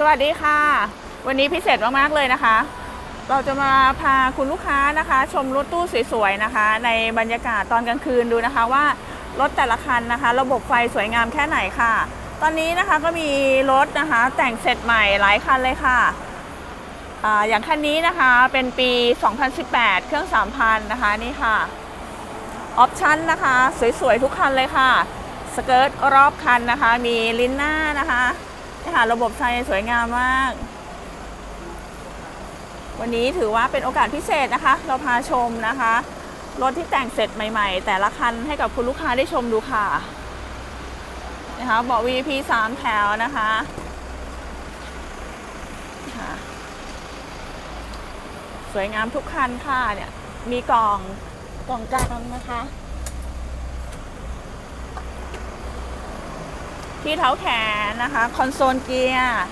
สวัสดีค่ะ วันนี้พิเศษมากๆเลยนะคะ เราจะมาพาคุณลูกค้านะคะ ชมรถตู้สวยๆนะคะ ในบรรยากาศตอนกลางคืนดูนะคะว่ารถแต่ละคันนะคะ ระบบไฟสวยงามแค่ไหนค่ะ ตอนนี้นะคะก็มีรถนะคะ แต่งเสร็จใหม่หลายคันเลยค่ะออย่างคันนี้นะคะเป็นปี 2018 เครื่อง 3,000 นะคะนี่ค่ะออปชั่นนะคะ สวยๆ ทุกคันเลยค่ะ สเกิร์ตรอบคันนะคะ มีลิ้นหน้านะคะ ค่ะ ระบบไฟสวยงามมาก วันนี้ถือว่าเป็นโอกาสพิเศษนะคะ เราพาชมนะคะ รถที่แต่งเสร็จใหม่ๆ แต่ละคันให้กับคุณลูกค้าได้ชมดูค่ะนะคะเบาะ VIP 3 แถวนะคะค่ะสวยงามทุกคันค่ะเนี่ยมีกล่องกล่องกลางนะคะ ที่เท้าแขนนะคะ คอนโซลเกียร์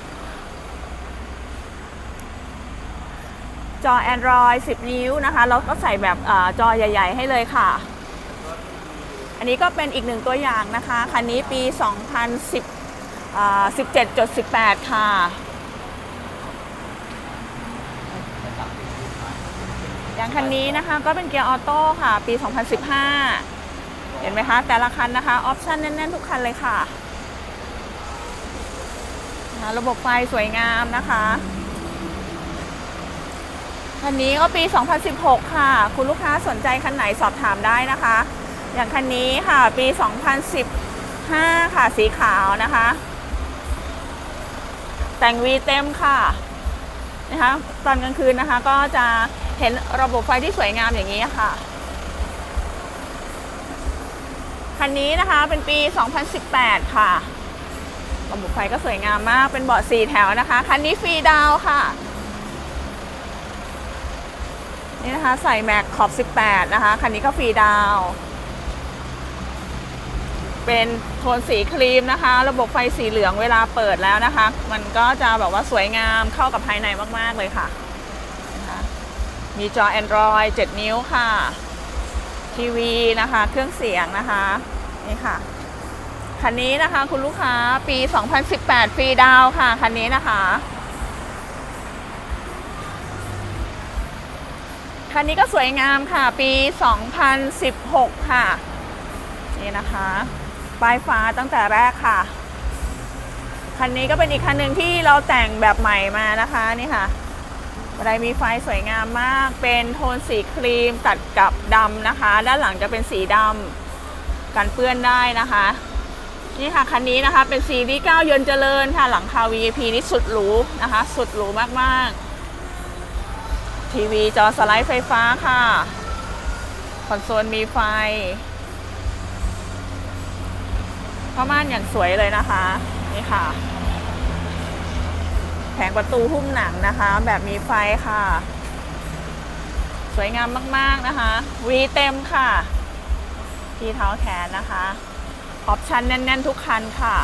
จอ Android 10 นิ้วนะคะแล้วก็ใส่แบบอจอใหญ่ ๆ ให้เลยค่ะ อันนี้ก็เป็นอีกหนึ่งตัวอย่างนะคะ คันนี้ปี 2017.18 ค่ะอย่างคันนี้นะคะก็เป็นเกียร์ออโต้ค่ะ ปี 2015 เห็นไหมคะ แต่ละคันนะคะ ออปชั่นแน่น ๆ ทุกคันเลยค่ะ ระบบไฟสวยงามนะคะคันนี้ก็ปี 2016 ค่ะ คุณลูกค้าสนใจคันไหนสอบถามได้นะคะ อย่างคันนี้ค่ะ ปี 2015 ค่ะ สีขาวนะคะ แต่งวีเต็มค่ะนะคะ ตอนกลางคืนนะคะ ก็จะเห็นระบบไฟที่สวยงามอย่างนี้ค่ะ คันนี้นะคะเป็นปี 2018 ค่ะ ระบบไฟก็สวยงามมาก เป็นเบาะสี่แถวนะคะ คันนี้ฟรีดาวค่ะ นี่นะคะใส่แม็กขอบ 18 นะคะ คันนี้ก็ฟรีดาว เป็นโทนสีครีมนะคะ ระบบไฟสีเหลืองเวลาเปิดแล้วนะคะ มันก็จะแบบว่าสวยงามเข้ากับภายในมาก ๆ เลยค่ะนะคะมีจอ Android 7 นิ้วค่ะ ทีวีนะคะ เครื่องเสียงนะคะ นี่ค่ะ คันนี้นะคะคุณลูกค้าปี 2018 ฟรีดาวค่ะ คันนี้นะคะคันนี้ก็สวยงามค่ะ ปี 2016 ค่ะ นี่นะคะป้ายฟ้าตั้งแต่แรกค่ะ คันนี้ก็เป็นอีกคันหนึ่งที่เราแต่งแบบใหม่มานะคะนี่ค่ะบันไดมีไฟสวยงามมาก เป็นโทนสีครีมตัดกับดำนะคะ ด้านหลังจะเป็นสีดำกันเปื้อนได้นะคะ นี่ค่ะคันนี้นะคะเป็นซีรีส์9ยนเจริญค่ะหลังคา VIP นี่สุดหรูนะคะ สุดหรูมากๆ ทีวีจอสไลด์ไฟฟ้าค่ะ คอนโซลมีไฟผ้าม่านอย่างสวยเลยนะคะ นี่ค่ะ แผงประตูหุ้มหนังนะคะ แบบมีไฟค่ะ สวยงามมากๆนะคะ วีเต็มค่ะ ที่เท้าแขนนะคะ ออปชันแน่น ๆ ทุกคันค่ะ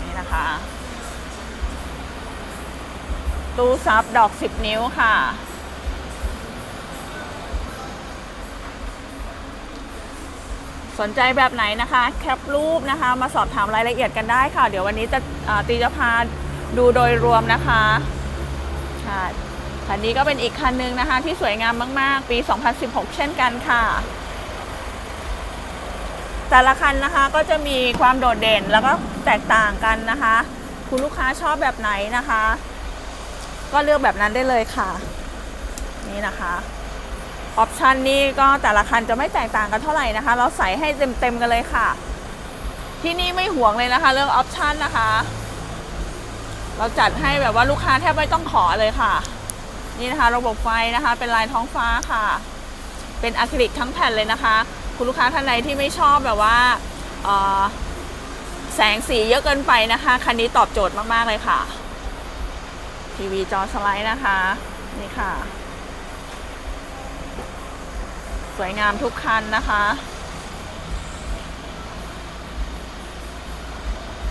นี่นะคะ ตู้ซับดอก 10 นิ้วค่ะ สนใจแบบไหนนะคะ แคปรูปนะคะ มาสอบถามรายละเอียดกันได้ค่ะ เดี๋ยววันนี้จะตีจะพาดูโดยรวมนะคะใช่ คันนี้ก็เป็นอีกคันหนึ่งนะคะ ที่สวยงามมาก ๆ ปี 2016 เช่นกันค่ะ แต่ละคันนะคะก็จะมีความโดดเด่นแล้วก็แตกต่างกันนะคะ คุณลูกค้าชอบแบบไหนนะคะ ก็เลือกแบบนั้นได้เลยค่ะ นี่นะคะออปชันนี่ก็แต่ละคันจะไม่แตกต่างกันเท่าไหร่นะคะ เราใส่ให้เต็มๆกันเลยค่ะ ที่นี่ไม่ห่วงเลยนะคะ เรื่องออปชันนะคะ เราจัดให้แบบว่าลูกค้าแทบไม่ต้องขอเลยค่ะ นี่นะคะ ระบบไฟนะคะเป็นลายท้องฟ้าค่ะ เป็นอะคริลิกทั้งแผ่นเลยนะคะ คุณลูกค้าท่านใดที่ไม่ชอบแบบว่าแสงสีเยอะเกินไปนะคะ คันนี้ตอบโจทย์มาก ๆ เลยค่ะ ทีวีจอสไลด์นะคะ นี่ค่ะ สวยงามทุกคันนะคะ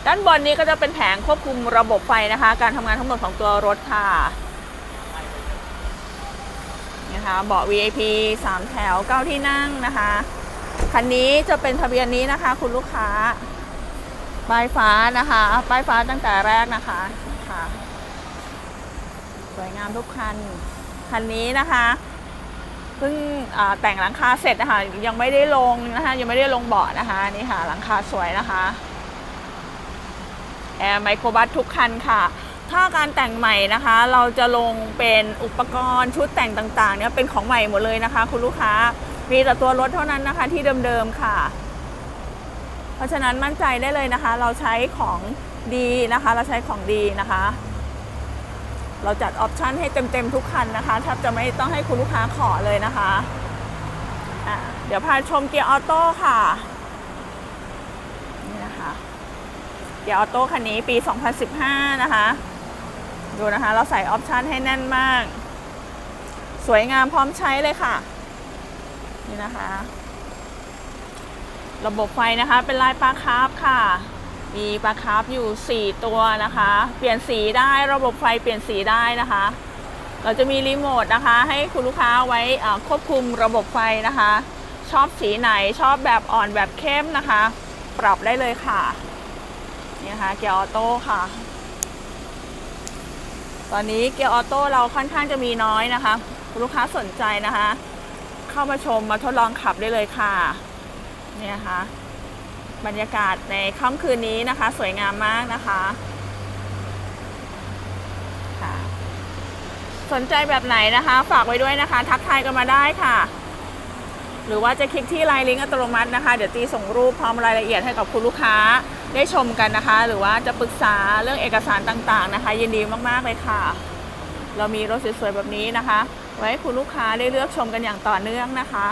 ด้านบนนี้ก็จะเป็นแผงควบคุมระบบไฟนะคะ การทำงานทั้งหมดของตัวรถค่ะ นะคะ เบาะ VIP 3 แถว 9 ที่นั่งนะคะ คันนี้จะเป็นทะเบียนนี้นะคะ คุณลูกค้า ป้ายฟ้านะคะ ป้ายฟ้าตั้งแต่แรกนะคะค่ะ สวยงามทุกคัน คันนี้นะคะเพิ่งแต่งหลังคาเสร็จนะคะ ยังไม่ได้ลงนะคะ ยังไม่ได้ลงเบาะนะคะ นี่ค่ะ หลังคาสวยนะคะ แอร์ไมโครบัสทุกคันค่ะ ถ้าการแต่งใหม่นะคะ เราจะลงเป็นอุปกรณ์ชุดแต่งต่างๆเนี่ยเป็นของใหม่หมดเลยนะคะ คุณลูกค้ามีแต่ตัวรถเท่านั้นนะคะที่เดิมๆค่ะ เพราะฉะนั้นมั่นใจได้เลยนะคะ เราใช้ของดีนะคะ เราใช้ของดีนะคะ เราจัดออปชันให้เต็มๆทุกคันนะคะแทบจะไม่ต้องให้คุณลูกค้าขอเลยนะคะะเดี๋ยวพาชมเกียร์ออโต้ค่ะนี่นะคะเกียร์ออโต้คันนี้ปี 2015 นะคะ ดูนะคะ เราใส่ออปชันให้แน่นมาก สวยงามพร้อมใช้เลยค่ะ นี่นะคะ ระบบไฟนะคะ เป็นลายปลาคาร์ฟค่ะ มีปลาคาร์ฟอยู่ 4 ตัวนะคะ เปลี่ยนสีได้ระบบไฟเปลี่ยนสีได้นะคะ เราจะมีรีโมทนะคะ ให้คุณลูกค้าไว้ควบคุมระบบไฟนะคะ ชอบสีไหนชอบแบบอ่อนแบบเข้มนะคะ ปรับได้เลยค่ะนี่นะคะเกียร์ออโต้ค่ะ ตอนนี้เกียร์ออโต้เราค่อนข้างจะมีน้อยนะคะ ลูกค้าสนใจนะคะ เข้ามาชมมาทดลองขับได้เลยค่ะ เนี่ยค่ะ บรรยากาศในค่ำคืนนี้นะคะ สวยงามมากนะคะค่ะสนใจแบบไหนนะคะ ฝากไว้ด้วยนะคะ ทักทายกันมาได้ค่ะ หรือว่าจะคลิกที่ไลน์ลิงก์อัตโนมัตินะคะ เดี๋ยวตีส่งรูปพร้อมรายละเอียดให้กับคุณลูกค้าได้ชมกันนะคะ หรือว่าจะปรึกษาเรื่องเอกสารต่างๆนะคะ ยินดีมากๆเลยค่ะ เรามีรถสวยๆแบบนี้นะคะ ไว้คุณลูกค้าได้เลือกชมกันอย่างต่อเนื่องนะคะ